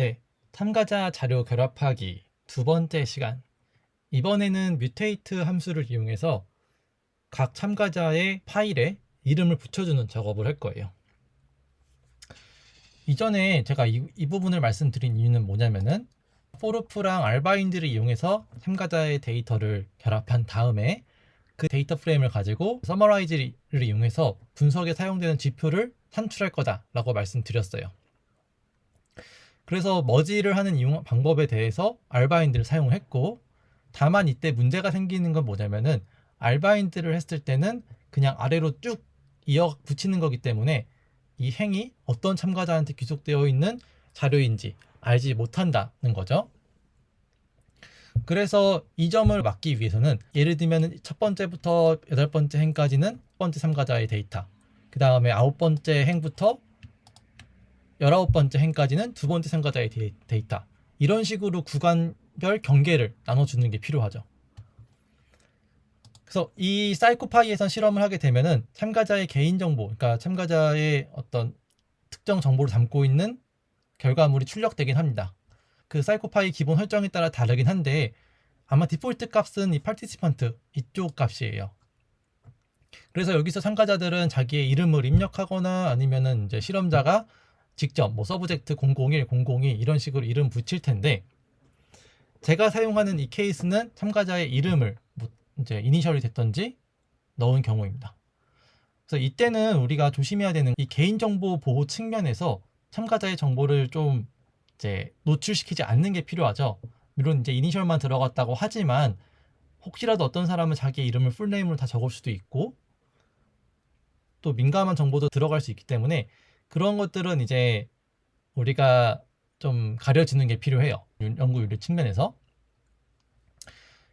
네, 참가자 자료 결합하기 두 번째 시간. 이번에는 뮤테이트 함수를 이용해서 각 참가자의 파일에 이름을 붙여주는 작업을 할 거예요. 이전에 제가 이, 이 부분을 말씀드린 이유는 뭐냐면은 포르프랑 알바인드를 이용해서 참가자의 데이터를 결합한 다음에 그 데이터 프레임을 가지고 서머라이즈를 이용해서 분석에 사용되는 지표를 산출할 거다라고 말씀드렸어요. 그래서 머지를 하는 이용 방법에 대해서 알바인드를 사용을 했고 다만 이때 문제가 생기는 건 뭐냐면은 알바인드를 했을 때는 그냥 아래로 쭉 이어 붙이는 거기 때문에 이 행이 어떤 참가자한테 귀속되어 있는 자료인지 알지 못한다는 거죠. 그래서 이 점을 막기 위해서는 예를 들면 첫 번째부터 여덟 번째 행까지는 첫 번째 참가자의 데이터, 그 다음에 아홉 번째 행부터 열아홉 번째 행까지는 두 번째 참가자의 데이터 이런 식으로 구간별 경계를 나눠주는 게 필요하죠. 그래서 이 사이코파이에선 실험을 하게 되면은 참가자의 개인 정보, 그러니까 참가자의 어떤 특정 정보를 담고 있는 결과물이 출력되긴 합니다. 그 사이코파이 기본 설정에 따라 다르긴 한데 아마 디폴트 값은 이 파티시펀트 이쪽 값이에요. 그래서 여기서 참가자들은 자기의 이름을 입력하거나 아니면은 이제 실험자가 직접 뭐 서브젝트 001, 002 이런 식으로 이름 붙일 텐데 제가 사용하는 이 케이스는 참가자의 이름을 뭐 이제 이니셜이 됐던지 넣은 경우입니다. 그래서 이때는 우리가 조심해야 되는 이 개인정보 보호 측면에서 참가자의 정보를 좀 이제 노출시키지 않는 게 필요하죠. 물론 이제 이니셜만 들어갔다고 하지만 혹시라도 어떤 사람은 자기 이름을 풀네임으로 다 적을 수도 있고 또 민감한 정보도 들어갈 수 있기 때문에 그런 것들은 이제 우리가 좀 가려지는 게 필요해요. 연구 윤리 측면에서.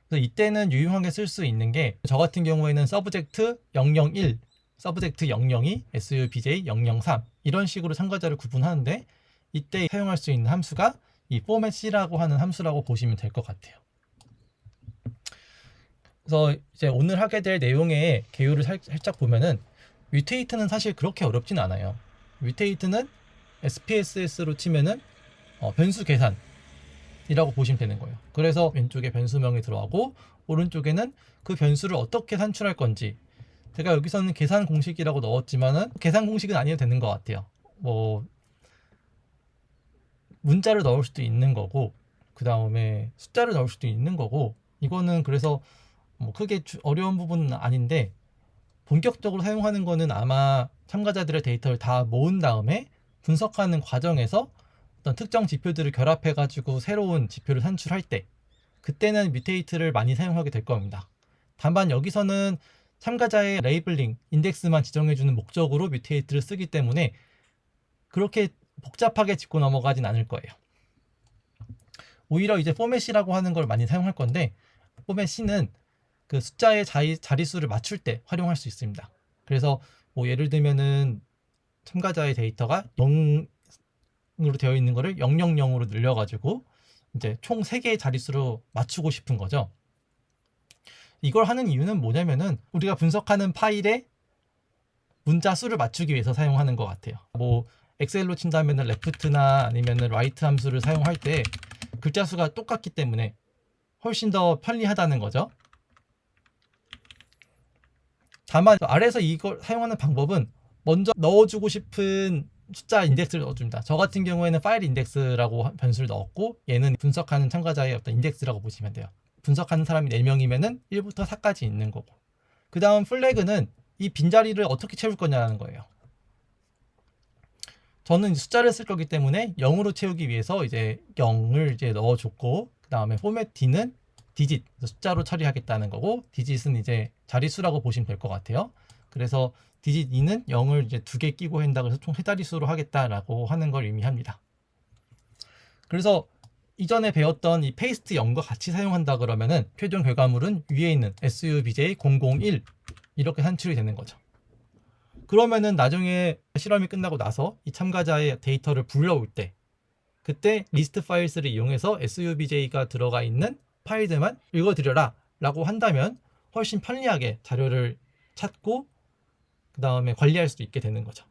그래서 이때는 유용하게 쓸 수 있는 게 저 같은 경우에는 서브젝트 001, 서브젝트 002, SUBJ 003 이런 식으로 참가자를 구분하는데 이때 사용할 수 있는 함수가 이 포맷C라고 하는 함수라고 보시면 될 것 같아요. 그래서 이제 오늘 하게 될 내용의 개요를 살짝 보면은 뮤테이트는 사실 그렇게 어렵진 않아요. 뮤테이트는 SPSS로 치면은 어, 변수 계산이라고 보시면 되는 거예요. 그래서 왼쪽에 변수명이 들어가고 오른쪽에는 그 변수를 어떻게 산출할 건지 제가 여기서는 계산 공식이라고 넣었지만은 계산 공식은 아니어도 되는 것 같아요. 뭐 문자를 넣을 수도 있는 거고 그 다음에 숫자를 넣을 수도 있는 거고 이거는 그래서 뭐 크게 어려운 부분은 아닌데 본격적으로 사용하는 거는 아마 참가자들의 데이터를 다 모은 다음에 분석하는 과정에서 어떤 특정 지표들을 결합해 가지고 새로운 지표를 산출할 때 그때는 뮤테이트를 많이 사용하게 될 겁니다. 다만 여기서는 참가자의 레이블링, 인덱스만 지정해주는 목적으로 뮤테이트를 쓰기 때문에 그렇게 복잡하게 짚고 넘어가진 않을 거예요. 오히려 이제 포맷이라고 하는 걸 많이 사용할 건데 포맷 C는 그 숫자의 자리, 자릿수를 맞출 때 활용할 수 있습니다. 그래서 뭐 예를 들면은 참가자의 데이터가 0으로 되어 있는 거를 000으로 늘려가지고 이제 총 3개의 자릿수로 맞추고 싶은 거죠. 이걸 하는 이유는 뭐냐면은 우리가 분석하는 파일에 문자 수를 맞추기 위해서 사용하는 것 같아요. 뭐 엑셀로 친다면은 레프트나 아니면은 라이트 함수를 사용할 때 글자 수가 똑같기 때문에 훨씬 더 편리하다는 거죠. 다만 아래에서 이걸 사용하는 방법은 먼저 넣어주고 싶은 숫자 인덱스를 넣어줍니다. 저 같은 경우에는 파일 인덱스라고 변수를 넣었고 얘는 분석하는 참가자의 어떤 인덱스라고 보시면 돼요. 분석하는 사람이 4명이면은 1부터 4까지 있는 거고 그 다음 플래그는 이 빈자리를 어떻게 채울 거냐는 거예요. 저는 숫자를 쓸 거기 때문에 0으로 채우기 위해서 이제 0을 이제 넣어줬고 그 다음에 포맷 D는 디짓 숫자로 처리하겠다는 거고 디짓은 이제 자릿수라고 보시면 될 것 같아요. 그래서 디짓 2는 0을 이제 두 개 끼고 한다 그래서 총 세 자릿수로 하겠다라고 하는 걸 의미합니다. 그래서 이전에 배웠던 이 페이스트 0과 같이 사용한다 그러면은 최종 결과물은 위에 있는 SUBJ 001 이렇게 산출이 되는 거죠. 그러면은 나중에 실험이 끝나고 나서 이 참가자의 데이터를 불러올 때 그때 리스트 파일스를 이용해서 SUBJ가 들어가 있는 파일들만 읽어드려라 라고 한다면 훨씬 편리하게 자료를 찾고 그 다음에 관리할 수 있게 되는 거죠.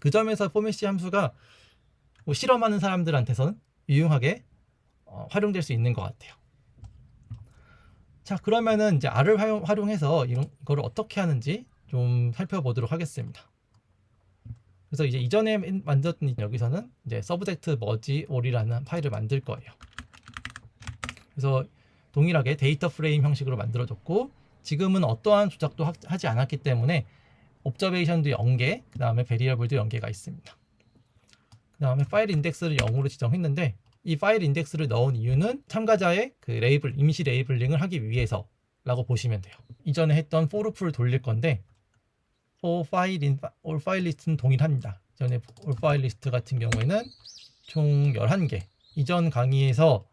그 점에서 포맷시 함수가 뭐 실험하는 사람들한테서는 유용하게 어, 활용될 수 있는 것 같아요. 자 그러면은 이제 R을 활용, 활용해서 이런 거를 어떻게 하는지 좀 살펴보도록 하겠습니다. 그래서 이제 이전에 만들었던 여기서는 이제 서브젝트 머지 올이라는 파일을 만들 거예요. 그래서 동일하게 데이터 프레임 형식으로 만들어졌고 지금은 어떠한 조작도 하, 하지 않았기 때문에 옵저베이션도 0개, 그 다음에 베리어블도 0개가 있습니다. 그 다음에 파일 인덱스를 0으로 지정했는데 이 파일 인덱스를 넣은 이유는 참가자의 그 레이블, 임시 레이블링을 하기 위해서라고 보시면 돼요. 이전에 했던 포르프를 돌릴 건데 file in all file list는 동일합니다. 전에 all file list 같은 경우에는 총 11개. 이전 강의에서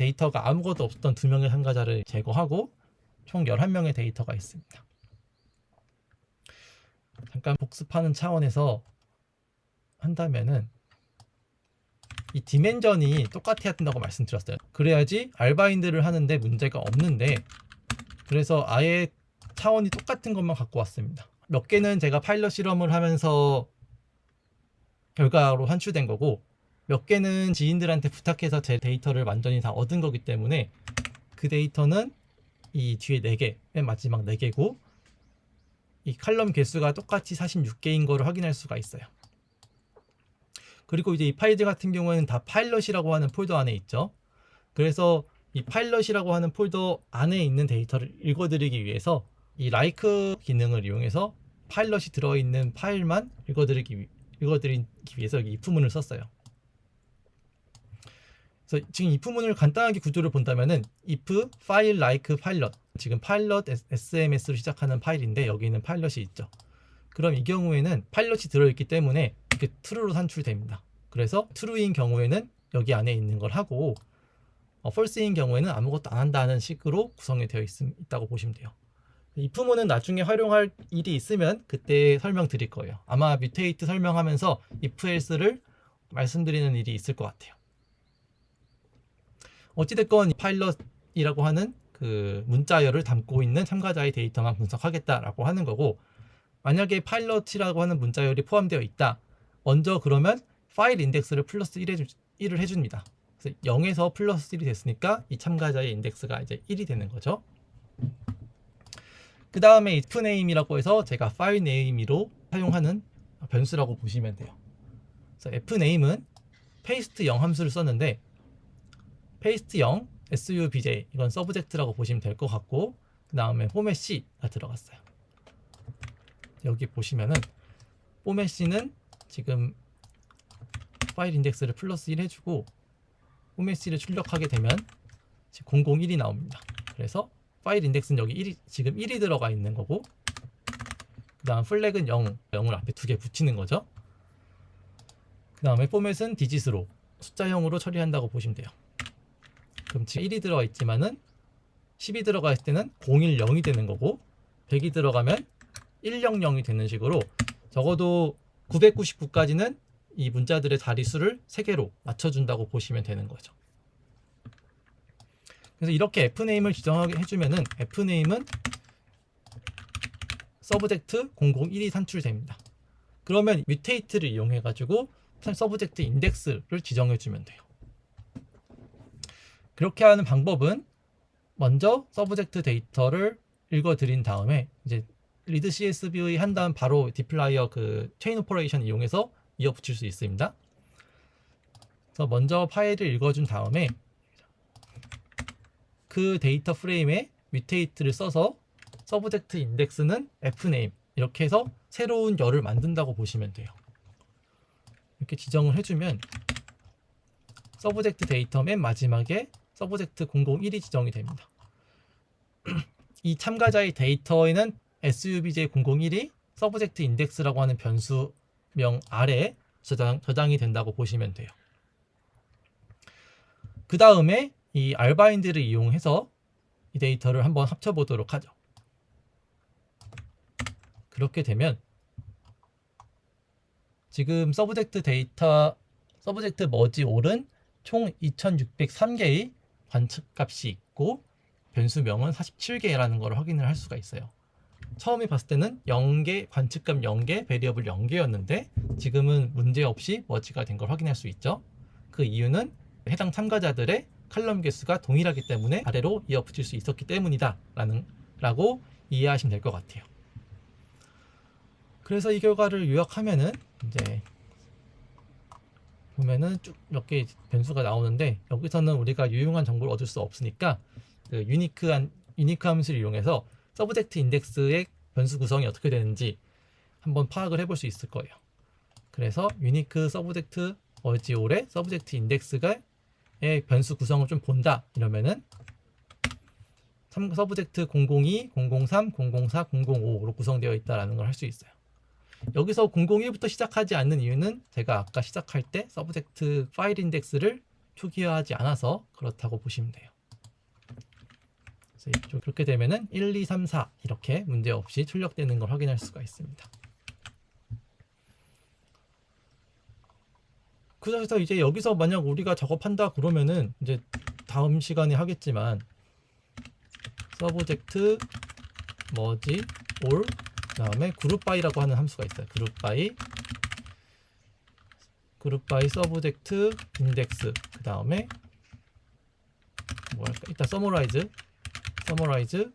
데이터가 아무것도 없었던 두 명의 참가자를 제거하고 총 11명의 데이터가 있습니다. 잠깐 복습하는 차원에서 한다면은 이 디멘전이 똑같아야 된다고 말씀드렸어요. 그래야지 알바인드를 하는데 문제가 없는데 그래서 아예 차원이 똑같은 것만 갖고 왔습니다. 몇 개는 제가 파일럿 실험을 하면서 결과로 산출된 거고 몇 개는 지인들한테 부탁해서 제 데이터를 완전히 다 얻은 거기 때문에 그 데이터는 이 뒤에 4개, 맨 마지막 4개고 이 칼럼 개수가 똑같이 46개인 거를 확인할 수가 있어요. 그리고 이제 이 파일들 같은 경우에는 다 파일럿이라고 하는 폴더 안에 있죠. 그래서 이 파일럿이라고 하는 폴더 안에 있는 데이터를 읽어드리기 위해서 이 like 기능을 이용해서 파일럿이 들어있는 파일만 읽어드리기, 위- 읽어드리기 위해서 여기 if문을 썼어요. 그래서 지금 if문을 간단하게 구조를 본다면은 if file like pilot 지금 파일럿 SMS로 시작하는 파일인데 여기는 파일럿이 있죠. 그럼 이 경우에는 파일럿이 들어있기 때문에 이게 true로 산출됩니다. 그래서 true인 경우에는 여기 안에 있는 걸 하고 어, false인 경우에는 아무것도 안 한다는 식으로 구성이 되어 있, 있다고 보시면 돼요. if문은 나중에 활용할 일이 있으면 그때 설명드릴 거예요. 아마 뮤테이트 설명하면서 if else를 말씀드리는 일이 있을 것 같아요. 어찌됐건 파일럿이라고 하는 그 문자열을 담고 있는 참가자의 데이터만 분석하겠다라고 하는 거고 만약에 파일럿이라고 하는 문자열이 포함되어 있다. 먼저 그러면 파일 인덱스를 플러스 1 해주, 1을 해줍니다. 그래서 0에서 플러스 1이 됐으니까 이 참가자의 인덱스가 이제 1이 되는 거죠. 그 다음에 if name이라고 해서 제가 name으로 사용하는 변수라고 보시면 돼요. 그래서 f name은 paste 0 함수를 썼는데 paste 0 subj 이건 서브젝트라고 보시면 될 것 같고 그 다음에 포맷 c가 들어갔어요. 여기 보시면은 포맷 c는 지금 파일 인덱스를 플러스 1 해주고 포맷 c를 출력하게 되면 지금 001이 나옵니다. 그래서 파일 인덱스는 여기 1이 지금 1이 들어가 있는 거고 그 다음 플렉은 0, 0을 앞에 두 개 붙이는 거죠. 그 다음에 포맷은 디짓으로 숫자형으로 처리한다고 보시면 돼요. 그럼 지금 1이 들어가 있지만은 10이 들어가 있을 때는 010이 되는 거고 100이 들어가면 100이 되는 식으로 적어도 999까지는 이 문자들의 자리수를 3개로 맞춰준다고 보시면 되는 거죠. 그래서 이렇게 fname을 지정하게 해주면은 fname은 서브젝트 001이 산출됩니다. 그러면 뮤테이트를 이용해 가지고 서브젝트 인덱스를 지정해 주면 돼요. 그렇게 하는 방법은 먼저 서브젝트 데이터를 읽어 드린 다음에 이제 리드 CSV 한 다음 바로 디플라이어 그 체인 오퍼레이션 이용해서 이어 붙일 수 있습니다. 그래서 먼저 파일을 읽어준 다음에 그 데이터 프레임에 뮤테이트를 써서 서브젝트 인덱스는 fname 이렇게 해서 새로운 열을 만든다고 보시면 돼요. 이렇게 지정을 해주면 서브젝트 데이터 맨 마지막에 서브젝트 001이 지정이 됩니다. 이 참가자의 데이터에는 subj001이 서브젝트 인덱스라고 하는 변수명 아래 저장, 저장이 된다고 보시면 돼요. 그 다음에 이 알바인드를 이용해서 이 데이터를 한번 합쳐보도록 하죠. 그렇게 되면 지금 서브젝트 데이터 서브젝트 머지 올은 총 2603개의 관측값이 있고 변수명은 47개라는 걸 확인을 할 수가 있어요. 처음에 봤을 때는 0개 관측값 0개 베리어블 0개였는데 지금은 문제 없이 머지가 된 걸 확인할 수 있죠. 그 이유는 해당 참가자들의 칼럼 개수가 동일하기 때문에 아래로 이어붙일 수 있었기 때문이다 라는 라고 이해하시면 될 것 같아요. 그래서 이 결과를 요약하면은 이제 보면은 쭉 몇 개 변수가 나오는데 여기서는 우리가 유용한 정보를 얻을 수 없으니까 그 유니크한 유니크 함수를 이용해서 서브젝트 인덱스의 변수 구성이 어떻게 되는지 한번 파악을 해볼 수 있을 거예요. 그래서 유니크 서브젝트 어지올의 서브젝트 인덱스가 의 변수 구성을 좀 본다 이러면은 참- 서브젝트 002, 003, 004, 005로 구성되어 있다라는 걸 할 수 있어요. 여기서 001부터 시작하지 않는 이유는 제가 아까 시작할 때 서브젝트 파일 인덱스를 초기화하지 않아서 그렇다고 보시면 돼요. 그래서 이쪽 그렇게 되면은 1, 2, 3, 4 이렇게 문제 없이 출력되는 걸 확인할 수가 있습니다. 그래서 이제 여기서 만약 우리가 작업한다 그러면은 이제 다음 시간에 하겠지만 서브젝트 머지 올그 다음에 그룹 바이라고 하는 함수가 있어요. 그룹 바이 그룹 바이 서브젝트 인덱스 그 다음에 뭐 할까? 일단 서머라이즈 서머라이즈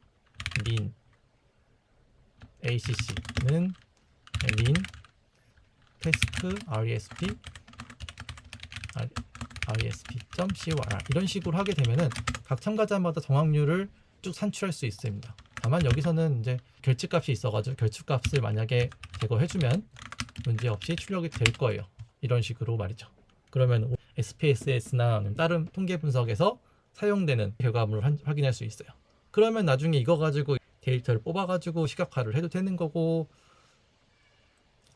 민 ACC는 민 태스크 RESP resp.cor 이런 식으로 하게 되면은 각 참가자마다 정확률을 쭉 산출할 수 있습니다. 다만 여기서는 이제 결집값이 있어가지고 결집값을 만약에 제거해주면 문제 없이 출력이 될 거예요. 이런 식으로 말이죠. 그러면 SPSS나 다른 통계 분석에서 사용되는 결과물을 한- 확인할 수 있어요. 그러면 나중에 이거 가지고 데이터를 뽑아가지고 시각화를 해도 되는 거고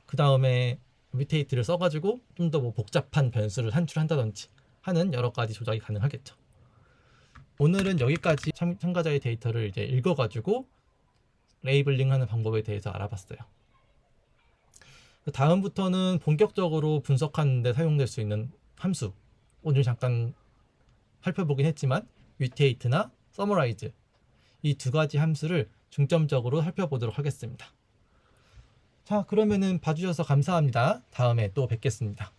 그 다음에 뮤테이트를 써가지고 좀 더 뭐 복잡한 변수를 산출한다든지 하는 여러 가지 조작이 가능하겠죠. 오늘은 여기까지 참, 참가자의 데이터를 이제 읽어가지고 레이블링하는 방법에 대해서 알아봤어요. 그 다음부터는 본격적으로 분석하는데 사용될 수 있는 함수 오늘 잠깐 살펴보긴 했지만 뮤테이트나 서머라이즈 이 두 가지 함수를 중점적으로 살펴보도록 하겠습니다. 자, 그러면은 봐주셔서 감사합니다. 다음에 또 뵙겠습니다.